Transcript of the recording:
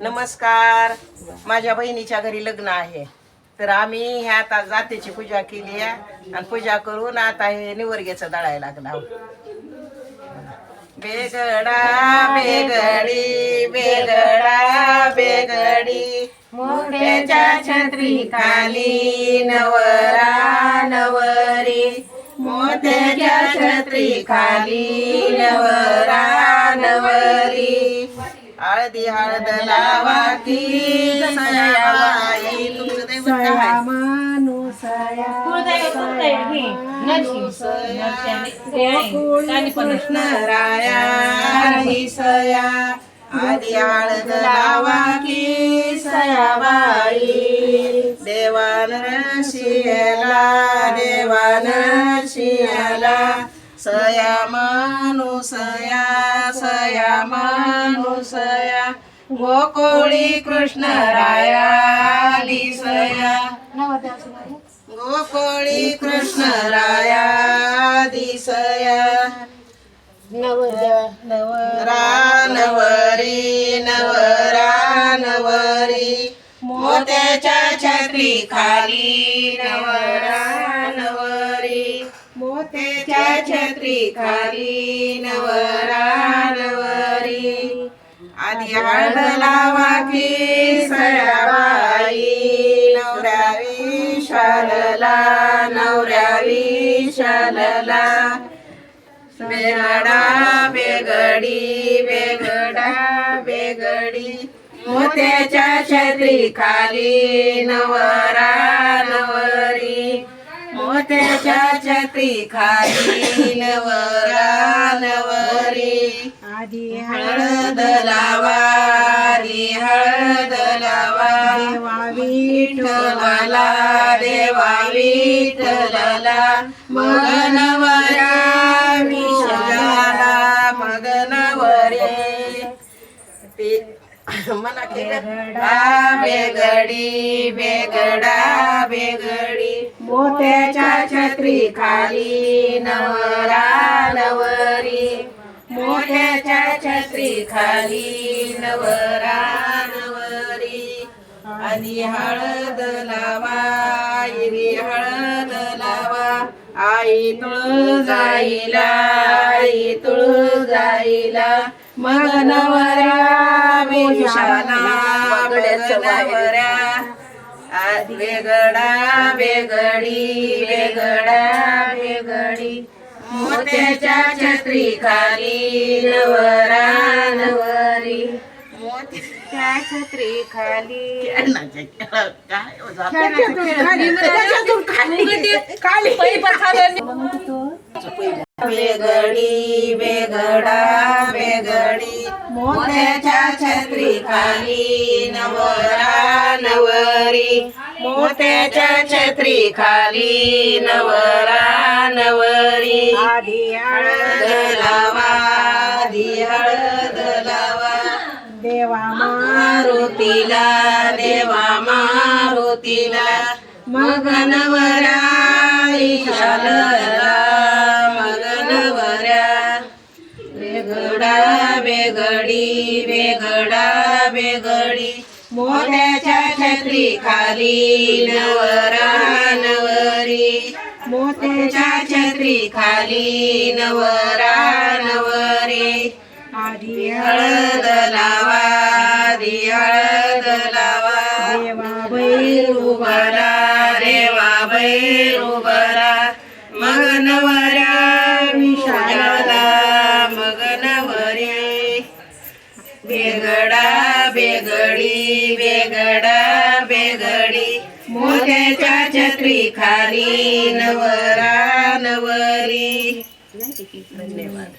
नमस्कार. माझ्या बहिणीच्या घरी लग्न आहे. तर आम्ही ह्या आता जातीची पूजा केली आहे. आणि पूजा करून आता हे निवर्ग्याचं दळायला लागला बेगडा बेगडी बेगडा बेगडी. मोठ्याच्या छत्री खाली नवरा नवरी. मोठ्याच्या छत्री खाली नवरा नवरी हळदी हळद लावा की सयाबाई. सया. आधी हळद लावा की सयाबाई. देवान शियला मानुसया सया मानुसया गोकुळी कृष्णराया सया गोकुळी कृष्णराया दिसया नवरा नवरी नवरा नवरी मोत्याच्या छत्री खाली नवरा नवरी मोत्याच्या छत्री खाली नवरा नवरी आधी हळद लावा की सयाबाई. नवऱ्यावी शालला नवऱ्यावी शालला. बेगडा बेगडी बेगडा बेगडी. मोत्याच्या छत्री खाली नवरा नवर मोत्याच्या छत्री खाली नवरा नवरी आधी हळद लावा आधी हळद लावा देवा विठ्ठलाला देवा विठ्ठलाला. मग नवरा मग नवरे बेगडा बेगडी बेगडा बेगडी मोत्याच्या छत्री खाली नवरा नवरी. मोत्याच्या छत्री खाली नवरा नवरी. आधी हळद लावा हळद लावा. आई तुळजाईला आई तुळजाईला मगनवऱ्या वेशानागड्यासवऱ्या वेगळा वेगळी वेगळा वेगळी मोत्याच्या छत्री खाली नवरा नवरी. मोत्याच्या छत्री खाली. नवरा नवरी मोत्याच्या छत्री खाली वेगडी वेगडा वेगडी मोत्याच्या छत्री खाली नवरा नवरी. मोत्याच्या छत्री खाली नवरा नवरी. आधी हळद लावा आधी हळद. देवा मारुतीला देवा मारुतीला मगनवरा नवरा ईशाला वेगडा वेगडी वेगडा वेगडी मोत्याच्या छत्री खाली नवरा नवरी मोत्याच्या छत्री खाली नवरा नवरी आधी हळदला आधी हळद लावा. देवा बैल उभारा देवा बैल उभारा. मग नवऱ्या विशाला मग नवरे बेगडा बेगडी बेगडा बेगडी. मोत्याच्या छत्री खाली नवरा. नवरी धन्यवाद.